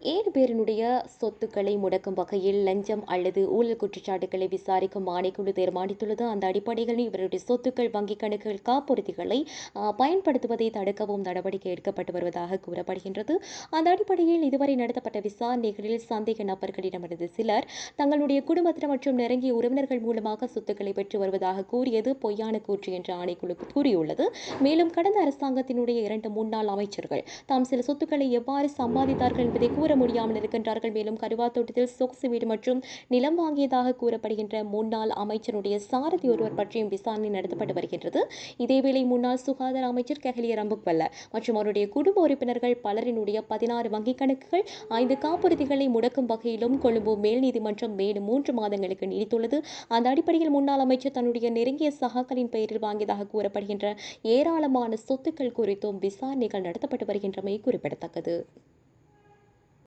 ஏழு பேரினுடைய சொத்துக்களை முடக்கும் வகையில் லஞ்சம் அல்லது ஊழல் குற்றச்சாட்டுகளை விசாரிக்கும் ஆணைக்குழு தீர்மானித்துள்ளது. அந்த அடிப்படையில் இவருடைய சொத்துக்கள் வங்கிக் கணக்குகள் காப்புறுதிகளை பயன்படுத்துவதை தடுக்கவும் நடவடிக்கை எடுக்கப்பட்டு வருவதாக கூறப்படுகின்றது. அந்த அடிப்படையில் இதுவரை நடத்தப்பட்ட விசாரணைகளில் சந்தேக நபர்களிடமிருந்து சிலர் தங்களுடைய குடும்பத்தினர் மற்றும் நெருங்கிய உறவினர்கள் மூலமாக சொத்துக்களை பெற்று வருவதாக கூறியது பொய்யான கூற்று என்று ஆணைக்குழு கூறியுள்ளது. மேலும் கடந்த அரசாங்கத்தினுடைய இரண்டு முன்னாள் அமைச்சர்கள் தாம் சில சொத்துக்களை எவ்வாறு சம்பாதித்தார்கள் என்பதை கூற முடியாமல் இருக்கின்றார்கள். மேலும் கருவாத்தோட்டத்தில் சொகுசு வீடு மற்றும் நிலம் வாங்கியதாக கூறப்படுகின்ற முன்னாள் அமைச்சருடைய சாரதி ஒருவர் பற்றியும் விசாரணை நடத்தப்பட்டு வருகின்றது. இதேவேளை முன்னாள் சுகாதார அமைச்சர் கெஹலிய ரம்புக்வல்ல மற்றும் அவருடைய குடும்ப உறுப்பினர்கள் பலரினுடைய பதினாறு வங்கிக் கணக்குகள் ஐந்து காப்புறுதிகளை முடக்கும் வகையிலும் கொழும்பு மேல் நீதிமன்றம் மேலும் மூன்று மாதங்களுக்கு நீடித்துள்ளது. அந்த அடிப்படையில் முன்னாள் அமைச்சர் தன்னுடைய நெருங்கிய சகாக்களின் பெயரில் வாங்கியதாக கூறப்படுகின்ற ஏராளமான சொத்துக்கள் குறித்தும் விசாரணைகள் நடத்தப்பட்டு வருகின்றமை குறிப்பிடத்தக்கது.